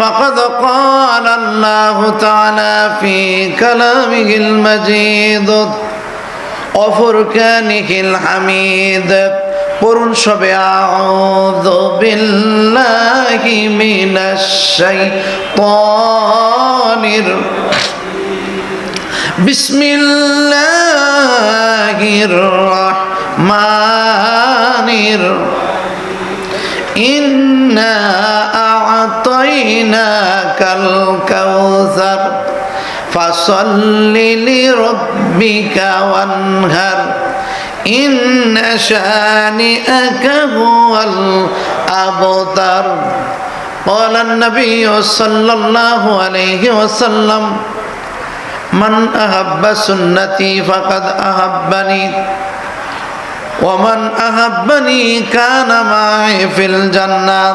فقد قال الله تعالى في كلامه المجيد وفركانه الحميد قرن شب أعوذ بالله من الشيطان بسم الله الرحمن أعطيناك الكوثر فصل لربك وانهر إن شانئك هو الأبتر قال النبي صلى الله عليه وسلم من أحب سنتي فقد أحبني ومن أحبني كان معي في الجنة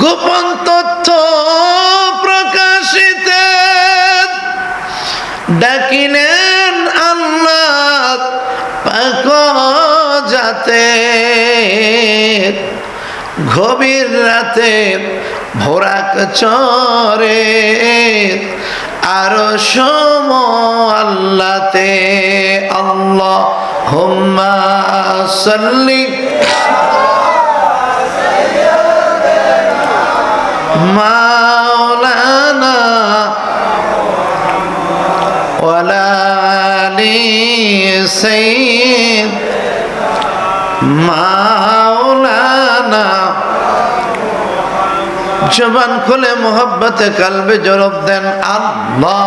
গোপন তথ্য প্রকাশিত ডাকিলেন আল্লাহ পাক যাতে গভীর রাতে ভোরাক চরে আরও সম আল্লাতে আল্লাহ হুম্মা সাল্লি। মাওলানা ওয়ালা আলি সাইয়্যিদ। মাওলানা জবান খুলে মোহব্বতে কালবে জরব দেন আল্লাহ।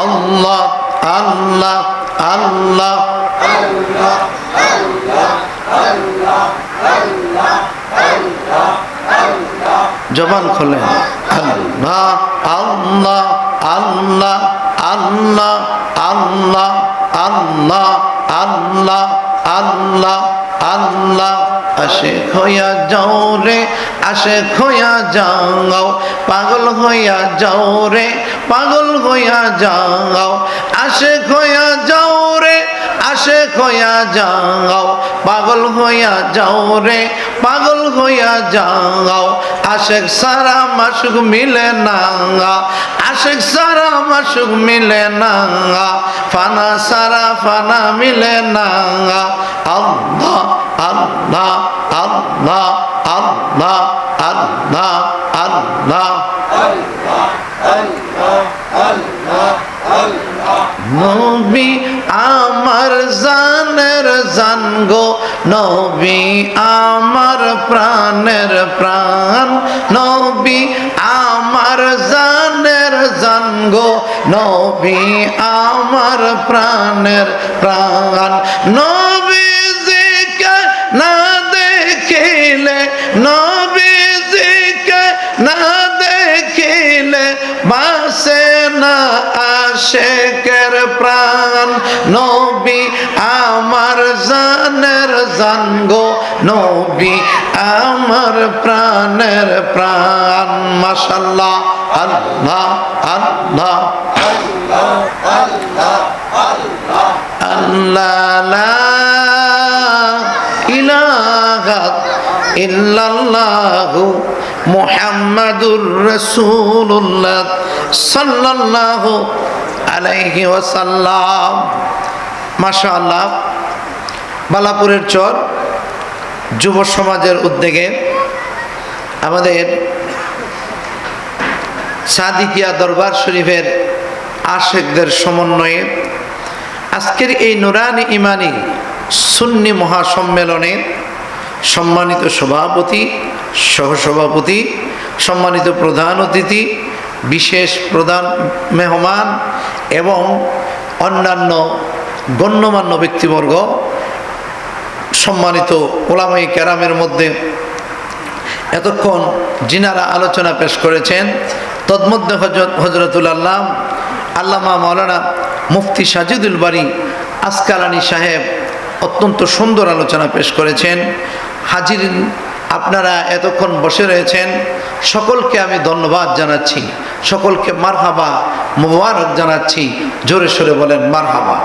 আল্লাহ আল্লাহ আল্লাহ জবান খোলেন। আল্লাহ আল্লাহ আল্লাহ আল্লাহ আল্লাহ আল্লাহ আল্লাহ আল্লাহ আল্লাহ। আসে হইয়া যাও রে আসে হইয়া যাও, পাগল হইয়া যাও রে, পাগল হইয়া যাও আসে হইয়া যাও রে আসে হইয়া যাও, পাগল হইয়া যাও রে, পাগল হইয়া যাও, আশেক সারা মাসুক মিলে না, আশেক সারা মাসুক মিলে না, ফানা সারা ফানা মিলে না, আল্লাহ আল্লাহ আল্লাহ আল্লাহ আল্লাহ আল্লাহ। নবী আমার জানের জান গো, নবী আমার প্রাণের প্রাণ। নবী আমার জানের জান গো, নবী আমার প্রাণের প্রাণ। নবীজিকে আশেকের প্রাণ। নবী আমার জানের জান গো। নবী আমার প্রাণের প্রাণ। মাশাল্লাহ, আল্লাহ আল্লাহ মুহাম্মাদুর রাসূলুল্লাহ সাল্লাল্লাহু আলাইহি ওয়াসাল্লাম। মাশাআল্লাহ, বালাপুরের চর যুব সমাজের উদ্যোগে আমাদের সাদিকিয়া দরবার শরীফের আশেকদের সমন্বয়ে আজকের এই নুরানি ইমানি সুন্নি মহাসম্মেলনে সম্মানিত সভাপতি, সহসভাপতি, সম্মানিত প্রধান অতিথি বিশেষ প্রধান মেহমান এবং অন্যান্য গণ্যমান্য ব্যক্তিবর্গ, সম্মানিত ওলামাই ক্যারামের মধ্যে এতক্ষণ জিনারা আলোচনা পেশ করেছেন, তন্মধ্যে হজরত হজরতুল আল্লাহ আল্লামা মৌলানা মুফতি সাজিদুল বাড়ি আসকালানি সাহেব অত্যন্ত সুন্দর আলোচনা পেশ করেছেন। হাজির আপনারা এতক্ষণ বসে রয়েছেন। সকলকে আমি ধন্যবাদ জানাচ্ছি। সকলকে মারহাবা, মুবারক জানাচ্ছি। জোরে সোরে বলেন, মারহাবা।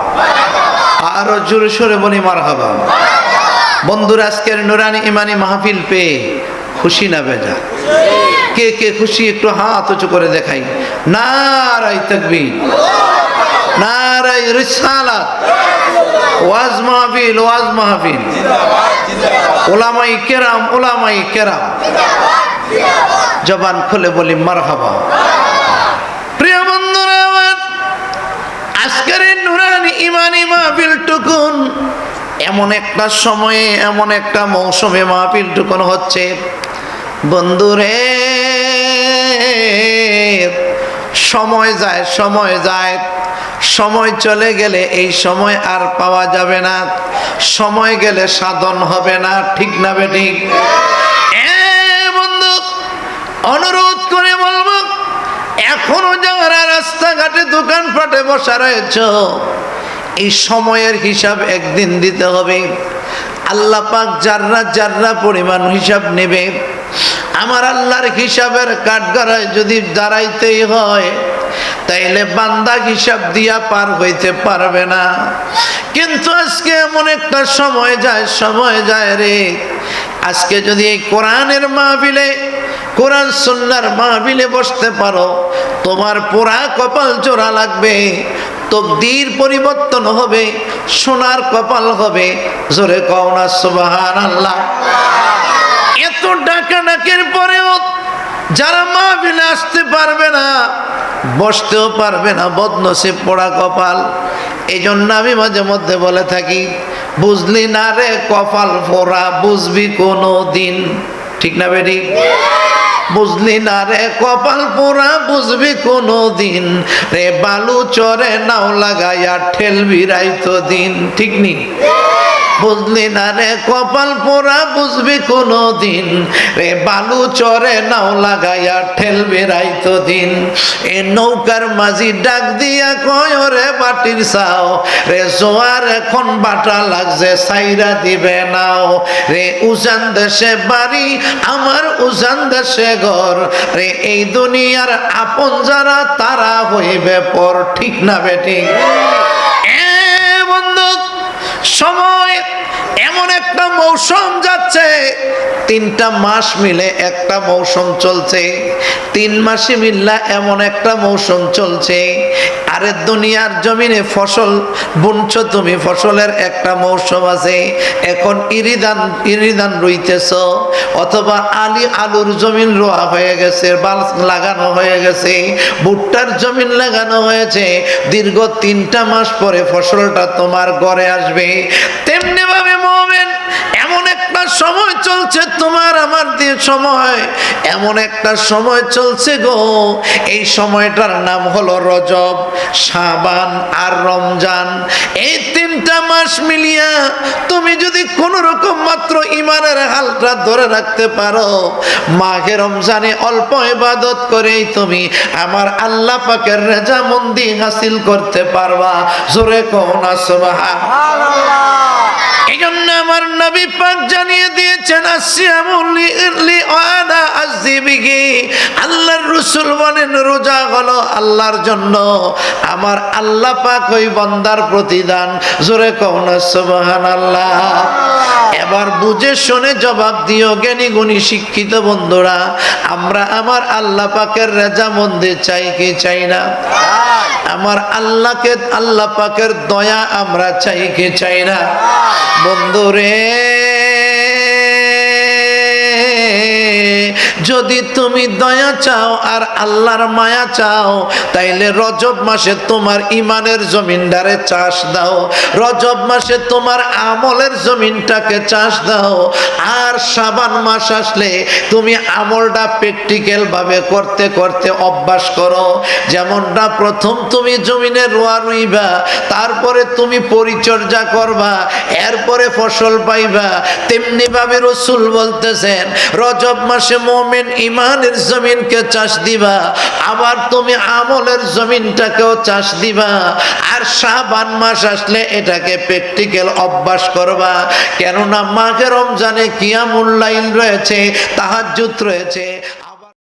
আরও জোরে সোরে বলি, মারহাবা। বন্ধুরা, আজকের নুরানি ইমানি মাহফিল পেয়ে খুশি না বেজা? কে কে খুশি? একটু হাত উঁচু করে দেখাই। নারাই তকবীর। নারাই রিসালাত। ওয়াজ মাহফিল ওয়াজ মাহফিল। ওলামাই কেরাম ওলামাই কেরাম। জবান খুলে বলি, মারহাবা। প্রিয় বন্ধুরা আজকের নুরানি ইমানি মাহফিল টুকুন এমন একটা সময়ে, এমন একটা মৌসুমে মাহফিল টুকুন হচ্ছে। বন্ধুরে, সময় যায় সময় যায়। সময় চলে গেলে এই সময় আর পাওয়া যাবে না। সময় গেলে সাধন হবে না, ঠিক না বে ঠিক? এ বন্ধু অনুরোধ করে বলব, এখনও যারা রাস্তাঘাটে দোকানপাটে বসা রয়েছ, এই সময়ের হিসাব একদিন দিতে হবে। আল্লাহ পাক যার্রা যার্রা পরিমাণ হিসাব নেবে, আমার আল্লাহর হিসাবের কাঠগড়ায় যদি দাঁড়াইতেই হয়, তাইলে বান্দা হিসাব দিয়া পার হইতে পারবে না। কিন্তু আজকে এমন একটা সময় যায় সময় যায় রে আজকে যদি এই কোরআনের মাহফিলে, কোরআন সুন্নার মাহফিলে বসতে পারো, তোমার পোড়া কপাল জোড়া লাগবে তকদির পরিবর্তন হবে, সোনার কপাল হবে। জোরে কও না সুবাহান আল্লাহ এত ডাকা ডাকের পরেও যারা মাহফিলে আসতে পারবে না, বসতেও পারবে না বদনসিব পোড়া কপাল। এই জন্য আমি মাঝে মধ্যে বলে থাকি বুঝলি না রে কপাল ফোরা, বুঝবি কোনো দিন ঠিক না বেরি বুঝলি না রে কপাল পোড়া বুঝবি কোনো দিন রে বালু চরে নাও লাগাইয়া ঠেলবি রাইতো দিন ঠিক নি? বুঝলি না রে, কপাল পোড়া বুঝবি কোনো দিন রে বালু চরে নাও লাগাইয়া ঠেলবি রাইতো দিন। এ নৌকার মাঝি ডাক দিয়া কয় রে বাটির চাও। রে জোয়ার এখন বাটা লাগছে সাইরা দিবে নাও। রে উজান দেশে বাড়ি, আমার উজান দেশে ঘর। রে এই দুনিয়ার আপন যারা, তারা হইবে পর, ঠিক না বেটি? এ বন্ধু, সময় এমন একটা মৌসুম যাচ্ছে, তিনটা মাস মিলে একটা মৌসুম চলছে, তিন মাসে মিল্লা এমন একটা মৌসুম চলছে, আরে দুনিয়ার জমিনে ফসল, বুনছো তুমি, ফসলের একটা মৌসুম আছে, এখন ইরিদান ইরিদান রইতেছ, অথবা আলি আলুর জমিন রোয়া হয়ে গেছে, বাল লাগানো হয়ে গেছে, ভুট্টার জমিন লাগানো হয়েছে, দীর্ঘ তিনটা মাস পরে ফসলটা তোমার ঘরে আসবে তেমনি ভাবে এমন একটা সময় চলছে তোমার, আমার দিয়ে সময়। এমন একটা সময় চলছে গো, এই সময়টার নাম হলো রজব সাবান আর রমজান। এই তিনটা মাস মিলিয়া তুমি যদি কোন রকম মাত্র ইমানের হালটা ধরে রাখতে পারো, মাঘে রমজানে অল্প ইবাদত করেই তুমি আমার আল্লাহ পাকের রেজামন্দি হাসিল করতে পারবা। জোরে কও না সুবহান এই জন্য আমার নবী পাক জানিয়ে দিয়েছেন আল্লাহর রসুল বলেন, রোজা হলো আল্লাহর জন্য। আমার আল্লাহ পাক ওই বন্দার প্রতিদান। জোরে কৌন সুবহান সুবহানাল্লাহ। এবার বুঝে শুনে জবাব দিও জ্ঞানী গুণী শিক্ষিত বন্ধুরা আমরা আমার আল্লাহ পাকের রেজা মন্দে চাই কি চাই না? আমার আল্লাহকে আল্লাহ পাকের দয়া আমরা চাই কি চাই না? বন্ধুরে যদি তুমি দয়া চাও আর আল্লাহর মায়া চাও, তাইলে রজব মাসে তোমার ইমানের জমিনটারে চাষ দাও। রজব মাসে তোমার আমলের জমিনটাকে চাষ দাও। আর সাবান মাস আসলে তুমি আমলটা প্র্যাকটিক্যাল ভাবে করতে করতে অভ্যাস করো। যেমনটা প্রথম তুমি জমিনে রোয়া রুইবা, তারপরে তুমি পরিচর্যা করবা, এরপরে ফসল পাইবা তেমনি ভাবে রসুল বলতেছেন, রজব মাসে মোমেন ইমানের জমিনকে চাষ দিবা, আবার তুমি আমলের জমিনটাকেও চাষ দিবা। আর সাবান মাস আসলে এটাকে প্র্যাকটিক্যাল অভ্যাস করবা, কেননা মাঘে রমজানে কিয়ামুল্লাইল রয়েছে তাহাজুত রয়েছে।